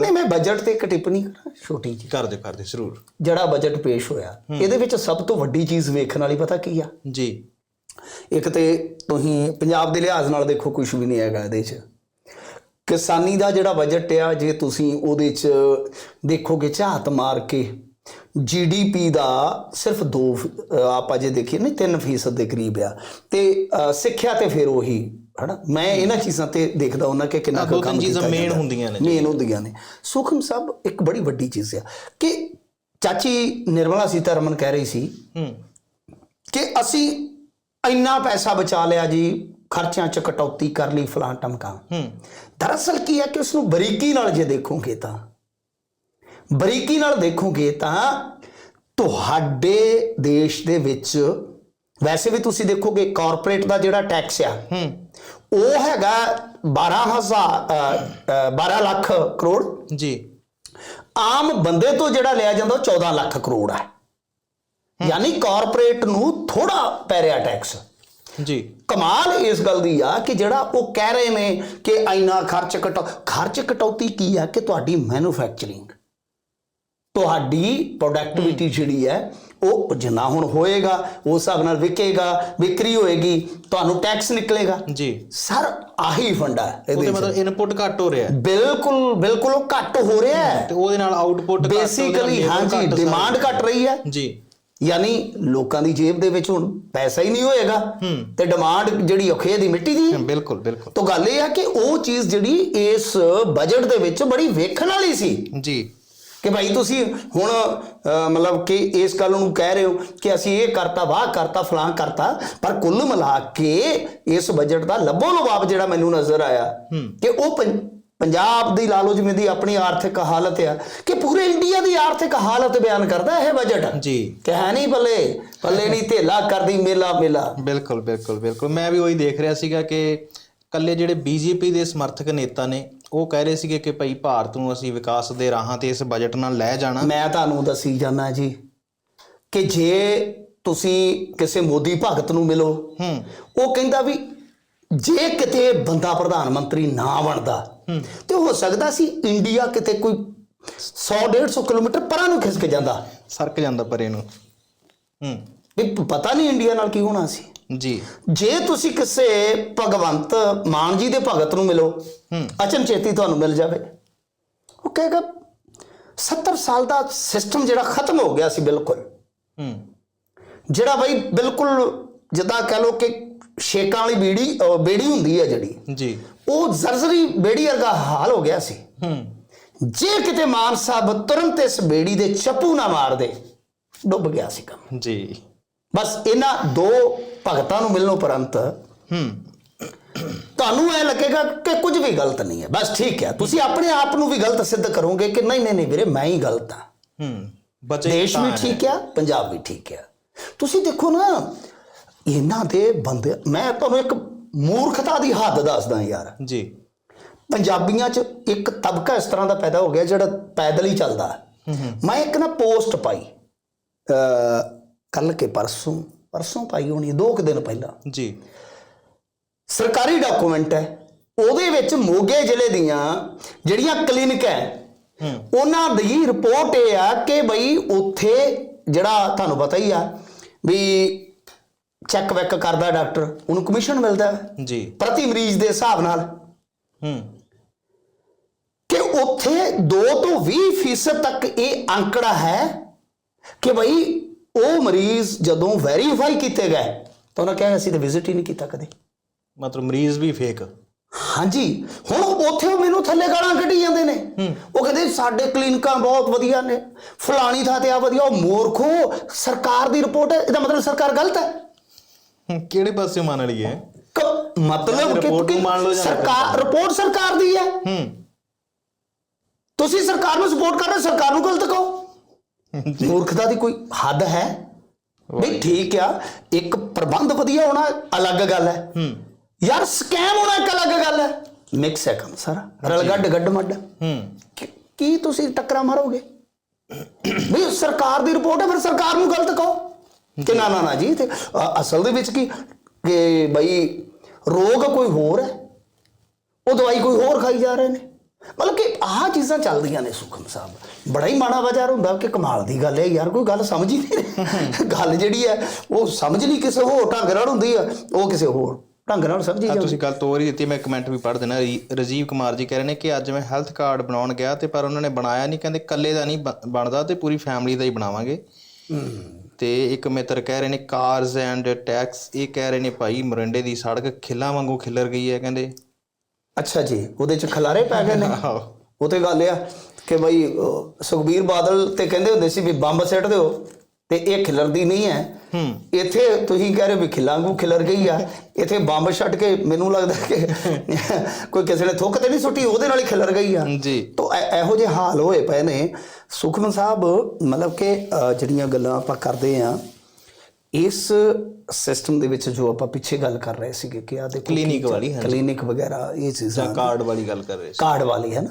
ਨਹੀਂ ਮੈਂ ਬਜਟ ਤੇ ਇੱਕ ਟਿੱਪਣੀ ਕਰਾਂ ਛੋਟੀ ਜੀ ਕਰ ਦਿਓ ਜ਼ਰੂਰ। ਜਿਹੜਾ ਬਜਟ ਪੇਸ਼ ਹੋਇਆ ਇਹਦੇ ਵਿੱਚ ਸਭ ਤੋਂ ਵੱਡੀ ਚੀਜ਼ ਵੇਖਣ ਵਾਲੀ ਪਤਾ ਕੀ ਆ? ਜੀ। ਇੱਕ ਤੇ ਤੁਸੀਂ ਪੰਜਾਬ ਦੇ ਲਿਹਾਜ਼ ਨਾਲ ਦੇਖੋ ਕੁਝ ਵੀ ਨਹੀਂ ਹੈਗਾ ਇਹਦੇ 'ਚ। ਕਿਸਾਨੀ ਦਾ ਜਿਹੜਾ ਬਜਟ ਆ ਜੇ ਤੁਸੀਂ ਉਹਦੇ 'ਚ ਦੇਖੋਗੇ ਝਾਤ ਮਾਰ ਕੇ ਜੀਡੀਪੀ ਦਾ ਸਿਰਫ 2 ਆਪਾਂ ਜੇ ਦੇਖੀਏ ਨਾ 3% ਦੇ ਕਰੀਬ ਆ। ਤੇ ਸਿੱਖਿਆ ਤੇ ਫਿਰ ਉਹੀ ਹਨਾ? ਮੈਂ ਇਹਨਾਂ ਚੀਜ਼ਾਂ ਤੇ ਦੇਖਦਾ ਉਹਨਾਂ ਕਿ ਕਿੰਨਾ ਕੰਮ ਚੀਜ਼ਾਂ ਕੀਤਾ main ਜਾਂਦਾ। ਹੁੰਦੀਆਂ ਨੇ। ਮੇਨ ਹੁੰਦੀਆਂ ਨੇ। ਸੁਖਮ ਸਾਹਿਬ ਇੱਕ ਬੜੀ ਵੱਡੀ ਚੀਜ਼ ਆ ਕਿ ਚਾਚੀ ਨਿਰਮਲਾ ਸੀਤਾਰਮਨ ਕਹਿ ਰਹੀ ਸੀ ਹੂੰ। ਕਿ ਅਸੀਂ ਇੰਨਾ ਪੈਸਾ ਬਚਾ ਲਿਆ ਜੀ ਖਰਚਿਆਂ 'ਚ ਕਟੌਤੀ ਕਰ ਲਈ ਫਲਾਂ ਟਮਕਾ। ਹੂੰ। ਦਰਅਸਲ ਕੀ ਹੈ ਕਿ ਉਸ ਨੂੰ ਬਰੀਕੀ ਨਾਲ ਜੇ ਦੇਖੋਗੇ ਤਾਂ ਬਰੀਕੀ ਨਾਲ ਦੇਖੋਗੇ ਤਾਂ ਤੁਹਾਡੇ ਦੇਸ਼ ਦੇ ਵਿੱਚ ਵੈਸੇ ਵੀ ਤੁਸੀਂ ਦੇਖੋਗੇ ਕਾਰਪੋਰੇਟ ਦਾ ਜਿਹੜਾ ਟੈਕਸ ਆ ਹੂੰ। ਉਹ ਹੈਗਾ 12000 ਅ, ਅ, 12 ਲੱਖ ਕਰੋੜ। ਜੀ। ਆਮ ਬੰਦੇ ਤੋਂ ਜਿਹੜਾ ਲਿਆ ਜਾਂਦਾ ਉਹ 14 ਲੱਖ ਕਰੋੜ ਹੈ ਯਾਨੀ ਕਾਰਪੋਰੇਟ ਨੂੰ ਥੋੜਾ ਪੈ ਰਿਹਾ ਟੈਕਸ ਜੀ। ਕਮਾਲ ਇਸ ਗੱਲ ਦੀ ਆ ਕਿ ਜਿਹੜਾ ਉਹ ਕਹਿ ਰਹੇ ਨੇ ਕਿ ਇੰਨਾ ਖਰਚ ਘਟਾ ਖਰਚ ਕਟੌਤੀ ਕੀ ਆ ਕਿ ਤੁਹਾਡੀ ਮੈਨੂਫੈਕਚਰਿੰਗ ਤੁਹਾਡੀ ਪ੍ਰੋਡਕਟਿਵਿਟੀ ਜਿਹੜੀ ਹੈ ਉਹ ਜਿੰਨਾ ਹੁਣ ਹੋਏਗਾ ਉਸ ਹਿਸਾਬ ਨਾਲ ਵਿਕੇਗਾ ਵਿਕਰੀ ਹੋਏਗੀ ਤੁਹਾਨੂੰ ਟੈਕਸ ਨਿਕਲੇਗਾ। ਜੀ। ਸਰ ਆਹੀ ਫੰਡਾ ਇਹਦੇ ਵਿੱਚ ਮਤਲਬ ਇਨਪੁਟ ਘੱਟ ਹੋ ਰਿਹਾ ਹੈ। ਬਿਲਕੁਲ ਬਿਲਕੁਲ ਉਹ ਘੱਟ ਹੋ ਰਿਹਾ ਹੈ। ਤੇ ਉਹਦੇ ਨਾਲ ਆਊਟਪੁੱਟ ਬੇਸਿਕਲੀ ਹਾਂਜੀ ਡਿਮਾਂਡ ਘਟ ਰਹੀ ਹੈ। ਜੀ। ਯਾਨੀ ਲੋਕਾਂ ਦੀ ਜੇਬ ਦੇ ਵਿੱਚ ਹੁਣ ਪੈਸਾ ਹੀ ਨਹੀਂ ਹੋਏਗਾ। ਤੇ ਡਿਮਾਂਡ ਜਿਹੜੀ ਔਖੇ ਦੀ ਮਿੱਟੀ ਦੀ। ਬਿਲਕੁਲ ਬਿਲਕੁਲ। ਤਾਂ ਗੱਲ ਇਹ ਆ ਕਿ ਉਹ ਚੀਜ਼ ਜਿਹੜੀ ਇਸ ਬਜਟ ਦੇ ਵਿੱਚ ਬੜੀ ਵੇਖਣ ਵਾਲੀ ਸੀ। ਜੀ। ਕਿ ਭਾਈ ਤੁਸੀਂ ਹੁਣ ਮਤਲਬ ਕਿ ਇਸ ਗੱਲ ਨੂੰ ਕਹਿ ਰਹੇ ਹੋ ਕਿ ਅਸੀਂ ਇਹ ਕਰਤਾ ਵਾਹ ਕਰਤਾ ਫਲਾਂ ਕਰਤਾ ਪਰ ਕੁੱਲ ਮਿਲਾ ਕੇ ਇਸ ਬਜਟ ਦਾ ਲੱਭੋ ਲਵਾਬ ਜਿਹੜਾ ਮੈਨੂੰ ਨਜ਼ਰ ਆਇਆ ਕਿ ਉਹ ਪੰਜਾਬ ਦੀ ਲਾਲੋ ਜਿਵੇਂ ਦੀ ਆਪਣੀ ਆਰਥਿਕ ਹਾਲਤ ਆ ਕਿ ਪੂਰੇ ਇੰਡੀਆ ਦੀ ਆਰਥਿਕ ਹਾਲਤ ਬਿਆਨ ਕਰਦਾ ਇਹ ਬਜਟ ਜੀ। ਕਿ ਹੈ ਨਹੀਂ ਬੱਲੇ ਬੱਲੇ ਨਹੀਂ ਧੇਲਾ ਕਰਦੀ ਮੇਲਾ ਮੇਲਾ। ਬਿਲਕੁਲ ਬਿਲਕੁਲ ਬਿਲਕੁਲ। ਮੈਂ ਵੀ ਉਹੀ ਦੇਖ ਰਿਹਾ ਸੀਗਾ ਕਿ ਕੱਲੇ ਜਿਹੜੇ ਬੀਜੇਪੀ ਦੇ ਸਮਰਥਕ ਨੇਤਾ ਨੇ ਉਹ ਕਹਿ ਰਹੇ ਸੀਗੇ ਕਿ ਭਾਈ ਭਾਰਤ ਨੂੰ ਅਸੀਂ ਵਿਕਾਸ ਦੇ ਰਾਹਾਂ ਤੇ ਇਸ ਬਜਟ ਨਾਲ ਲੈ ਜਾਣਾ। ਮੈਂ ਤੁਹਾਨੂੰ ਦੱਸੀ ਜਾਣਾ ਜੀ ਕਿ ਜੇ ਤੁਸੀਂ ਕਿਸੇ ਮੋਦੀ ਭਗਤ ਨੂੰ ਮਿਲੋ ਹੂੰ। ਉਹ ਕਹਿੰਦਾ ਵੀ ਜੇ ਕਿਤੇ ਬੰਦਾ ਪ੍ਰਧਾਨ ਮੰਤਰੀ ਨਾ ਬਣਦਾ ਤੇ ਹੋ ਸਕਦਾ ਸੀ ਇੰਡੀਆ ਕਿਤੇ ਕੋਈ 100 150 ਕਿਲੋਮੀਟਰ ਪਰਾਂ ਨੂੰ ਖਿਸਕ ਜਾਂਦਾ। ਸਰਕ ਜਾਂਦਾ ਪਰੇ ਨੂੰ। ਹੂੰ। ਵੀ ਪਤਾ ਨਹੀਂ ਇੰਡੀਆ ਨਾਲ ਕੀ ਹੋਣਾ ਸੀ। ਜੀ। ਜੇ ਤੁਸੀਂ ਕਿਸੇ ਭਗਵੰਤ ਮਾਨ ਜੀ ਦੇ ਭਗਤ ਨੂੰ ਮਿਲੋ ਅਚਨਚੇਤੀ ਤੁਹਾਨੂੰ ਮਿਲ ਜਾਵੇ। ਉਹ ਕਹੇਗਾ 70 ਸਾਲ ਦਾ ਸਿਸਟਮ ਜਿਹੜਾ ਖਤਮ ਹੋ ਗਿਆ ਸੀ ਬਿਲਕੁਲ। ਹੂੰ। ਜਿਹੜਾ ਬਈ ਬਿਲਕੁਲ ਜਿੱਦਾਂ ਕਹ ਲੋ ਕਿ ਸ਼ੇਕਾਂ ਵਾਲੀ ਬੀੜੀ ਬੇੜੀ ਹੁੰਦੀ ਹੈ ਜਿਹੜੀ ਜੀ। ਉਹ ਜ਼ਰਜ਼ਰੀ ਬੇੜੀ ਵਰਗਾ ਹਾਲ ਹੋ ਗਿਆ ਸੀ। ਹੂੰ। ਜੇ ਕਿਤੇ ਮਾਨ ਸਾਹਿਬ ਤੁਰੰਤ ਇਸ ਬੇੜੀ ਦੇ ਚੱਪੂ ਨਾ ਮਾਰਦੇ ਡੁੱਬ ਗਿਆ ਸੀ ਕੰਮ। ਜੀ। ਬਸ ਇਹਨਾਂ ਦੋ ਭਗਤਾਂ ਨੂੰ ਮਿਲਣੋਂ ਉਪਰੰਤ ਹੂੰ। ਤੁਹਾਨੂੰ ਐ ਲੱਗੇਗਾ ਕਿ ਕੁਝ ਵੀ ਗਲਤ ਨਹੀਂ ਹੈ। ਬਸ ਠੀਕ ਹੈ। ਤੁਸੀਂ ਆਪਣੇ ਆਪ ਨੂੰ ਵੀ ਗਲਤ ਸਿੱਧ ਕਰੋਗੇ ਕਿ ਨਹੀਂ ਨਹੀਂ ਨਹੀਂ ਵੀਰੇ ਮੈਂ ਹੀ ਗਲਤ ਹਾਂ। ਹੂੰ। ਬਚੇ ਦੇਸ਼ ਵੀ ਠੀਕ ਆ ਪੰਜਾਬ ਵੀ ਠੀਕ ਆ। ਤੁਸੀਂ ਦੇਖੋ ਨਾ ਇਹਨਾਂ ਦੇ ਬੰਦੇ ਮੈਂ ਤੁਹਾਨੂੰ ਇੱਕ ਮੂਰਖਤਾ ਦੀ ਹੱਦ ਦੱਸਦਾ ਯਾਰ। ਜੀ। ਪੰਜਾਬੀਆਂ 'ਚ ਇੱਕ ਤਬਕਾ ਇਸ ਤਰ੍ਹਾਂ ਦਾ ਪੈਦਾ ਹੋ ਗਿਆ ਜਿਹੜਾ ਪੈਦਲ ਹੀ ਚੱਲਦਾ। ਮੈਂ ਇੱਕ ਨਾ ਪੋਸਟ ਪਾਈ ਅ ਕੱਲ ਕੇ ਪਰਸੋਂ। ਪਰਸੋਂ ਪਾਈ ਹੋਣੀ ਹੈ, ਦੋ ਕੁ ਦਿਨ ਪਹਿਲਾਂ। ਜੀ। ਸਰਕਾਰੀ ਡਾਕੂਮੈਂਟ ਹੈ ਉਹਦੇ ਵਿੱਚ ਮੋਗੇ ਜ਼ਿਲ੍ਹੇ ਦੀਆਂ ਜਿਹੜੀਆਂ ਕਲੀਨਿਕ ਹੈ ਉਹਨਾਂ ਦੀ ਰਿਪੋਰਟ ਇਹ ਆ ਕਿ ਬਈ ਉੱਥੇ ਜਿਹੜਾ ਤੁਹਾਨੂੰ ਪਤਾ ਹੀ ਆ ਵੀ ਚੈੱਕ ਵੈਕ ਕਰਦਾ ਡਾਕਟਰ ਉਹਨੂੰ ਕਮਿਸ਼ਨ ਮਿਲਦਾ ਜੀ। ਪ੍ਰਤੀ ਮਰੀਜ਼ ਦੇ ਹਿਸਾਬ ਨਾਲ। ਹੂੰ। ਕਿ ਉੱਥੇ 2 ਤੋਂ 20% ਤੱਕ ਇਹ ਅੰਕੜਾ ਹੈ ਕਿ ਬਈ ਉਹ ਮਰੀਜ਼ ਜਦੋਂ ਵੈਰੀਫਾਈ ਕੀਤੇ ਗਏ ਤਾਂ ਉਹਨਾਂ ਕਿਹਾ ਅਸੀਂ ਤਾਂ ਵਿਜ਼ਿਟ ਹੀ ਨਹੀਂ ਕੀਤਾ ਕਦੇ। ਮਤਲਬ ਮਰੀਜ਼ ਵੀ ਫੇਕ ਹਾਂਜੀ ਹੁਣ ਉੱਥੇ ਮੈਨੂੰ ਥੱਲੇ ਗਾਲਾਂ ਕੱਢੀ ਜਾਂਦੇ ਨੇ। ਉਹ ਕਹਿੰਦੇ ਸਾਡੇ ਕਲੀਨਿਕਾਂ ਬਹੁਤ ਵਧੀਆ ਨੇ ਫਲਾਣੀ ਥਾਂ ਤੇ ਆ ਵਧੀਆ ਉਹ ਮੂਰਖੋ ਸਰਕਾਰ ਦੀ ਰਿਪੋਰਟ ਹੈ ਇਹਦਾ ਮਤਲਬ ਸਰਕਾਰ ਗਲਤ ਹੈ। ਹੂੰ, ਕਿਹੜੇ ਪਾਸੇ ਮੰਨ ਲਈਏ? ਕ- ਮਤਲਬ ਕਿ ਸਰਕਾਰ ਰਿਪੋਰਟ ਸਰਕਾਰ ਦੀ ਹੈ। ਹੂੰ। ਤੁਸੀਂ ਸਰਕਾਰ ਨੂੰ ਸਪੋਰਟ ਕਰ ਰਹੇ ਹੋ, ਸਰਕਾਰ ਨੂੰ ਗਲਤ ਕਹੋ। ਮੂਰਖਤਾ ਦੀ ਕੋਈ ਹੱਦ ਹੈ? ਵੀ ਠੀਕ ਆ ਇੱਕ ਪ੍ਰਬੰਧ ਵਧੀਆ ਹੋਣਾ ਅਲੱਗ ਗੱਲ ਹੈ। ਹੂੰ। ਯਾਰ ਸਕੈਮ ਹੋਣਾ ਇੱਕ ਅਲੱਗ ਗੱਲ ਹੈ। ਮਿਕਸ ਹੈ ਕੰਮ ਸਾਰਾ ਰਲ ਗੱਡ ਗੱਡ ਮੱਡ। ਹੂੰ। ਕੀ- ਤੁਸੀਂ ਟੱਕਰਾਂ ਮਾਰੋਗੇ? ਵੀ ਸਰਕਾਰ ਦੀ ਰਿਪੋਰਟ ਹੈ ਫਿਰ ਸਰਕਾਰ ਨੂੰ ਗਲਤ ਕਹੋ। ਕਿ ਨਾ ਨਾ ਨਾ ਜੀ ਤੇ ਅਸਲ ਦੇ ਵਿੱਚ ਕੀ? ਕਿ ਬਈ ਰੋਗ ਕੋਈ ਹੋਰ ਹੈ? ਉਹ ਦਵਾਈ ਕੋਈ ਹੋਰ ਖਾਈ ਜਾ ਰਹੇ ਨੇ। ਮਤਲਬ ਕਿ ਆਹ ਚੀਜ਼ਾਂ ਚੱਲਦੀਆਂ ਨੇ ਸੁਖਮ ਸਾਹਿਬ। ਬੜਾ ਹੀ ਮਾੜਾ ਬਾਜ਼ਾਰ ਹੁੰਦਾ ਕਿ ਕਮਾਲ ਦੀ ਗੱਲ ਹੈ ਯਾਰ ਕੋਈ ਗੱਲ ਸਮਝ ਹੀ ਨਹੀਂ। ਗੱਲ ਜਿਹੜੀ ਹੈ ਉਹ ਸਮਝ ਨਹੀਂ ਕਿਸੇ ਹੋਰ ਢੰਗ ਨਾਲ ਹੁੰਦੀ ਆ ਉਹ ਕਿਸੇ ਹੋਰ ਢੰਗ ਨਾਲ ਸਮਝੀ ਜਾਂਦੀ। ਤੁਸੀਂ ਗੱਲ ਤੋਰ ਹੀ ਦਿੱਤੀ ਮੈਂ ਕਮੈਂਟ ਵੀ ਪੜ੍ਹ ਦੇਣਾ ਰਾਜੀਵ ਕੁਮਾਰ ਜੀ ਕਹਿ ਰਹੇ ਨੇ ਕਿ ਅੱਜ ਮੈਂ ਹੈਲਥ ਕਾਰਡ ਬਣਾਉਣ ਗਿਆ ਤੇ ਪਰ ਉਹਨਾਂ ਨੇ ਬਣਾਇਆ ਨਹੀਂ ਕਹਿੰਦੇ ਇਕੱਲੇ ਦਾ ਨਹੀਂ ਬਣਦਾ ਤੇ ਪੂਰੀ ਫੈਮਿਲੀ ਦਾ ਹੀ ਬਣਾਵਾਂਗੇ। ਤੇ ਇੱਕ ਮਿੱਤਰ ਕਹਿ ਰਹੇ ਨੇ ਕਾਰਸ ਐਂਡ ਟੈਕਸ ਇਹ ਕਹਿ ਰਹੇ ਨੇ ਭਾਈ ਮਰਿੰਡੇ ਦੀ ਸੜਕ ਖਿੱਲਾਂ ਵਾਂਗੂ ਖਿੱਲਰ ਗਈ ਹੈ ਕਹਿੰਦੇ। ਅੱਛਾ ਜੀ ਉਹਦੇ ਚ ਖਲਾਰੇ ਪੈ ਗਏ ਨੇ? ਉਹ ਤੇ ਗੱਲ ਆ ਕਿ ਬਈ ਸੁਖਬੀਰ ਬਾਦਲ ਤੇ ਕਹਿੰਦੇ ਹੁੰਦੇ ਸੀ ਵੀ ਬੰਬ ਸਿੱਟ ਦਿਓ ਤੇ ਇਹ ਖਿਲਰਦੀ ਨਹੀਂ ਹੈ। ਹੂੰ। ਇੱਥੇ ਤੁਸੀਂ ਕਹਿ ਰਹੇ ਵੀ ਖਿਲਾਂਗੂ ਖਿਲਰ ਗਈ ਆ। ਇੱਥੇ ਬੰਬ ਛੱਡ ਕੇ ਮੈਨੂੰ ਲੱਗਦਾ ਕਿ ਕੋਈ ਕਿਸੇ ਨੇ ਥੁੱਕ ਤੇ ਨਹੀਂ ਸੁੱਟੀ ਉਹਦੇ ਨਾਲ ਹੀ ਖਿਲਰ ਗਈ ਆ। ਜੀ। ਤੋ ਇਹ- ਜਿਹੇ ਹਾਲ ਹੋਏ ਪਏ ਨੇ। ਸੁਖਮਨ ਸਾਹਿਬ ਮਤਲਬ ਕਿ ਜਿਹੜੀਆਂ ਗੱਲਾਂ ਆਪਾਂ ਕਰਦੇ ਆ ਇਸ ਸਿਸਟਮ ਦੇ ਵਿੱਚ ਜੋ ਆਪਾਂ ਪਿੱਛੇ ਗੱਲ ਕਰ ਰਹੇ ਸੀਗੇ ਕਿ ਆ ਦੇਖੋ ਕਲੀਨਿਕ ਵਾਲੀ ਕਲੀਨਿਕ ਵਗੈਰਾ ਇਹ ਚੀਜ਼ਾਂ ਕਾਰਡ ਵਾਲੀ ਗੱਲ ਕਰ ਰਹੇ ਸੀ। ਕਾਰਡ ਵਾਲੀ ਹੈ ਨਾ?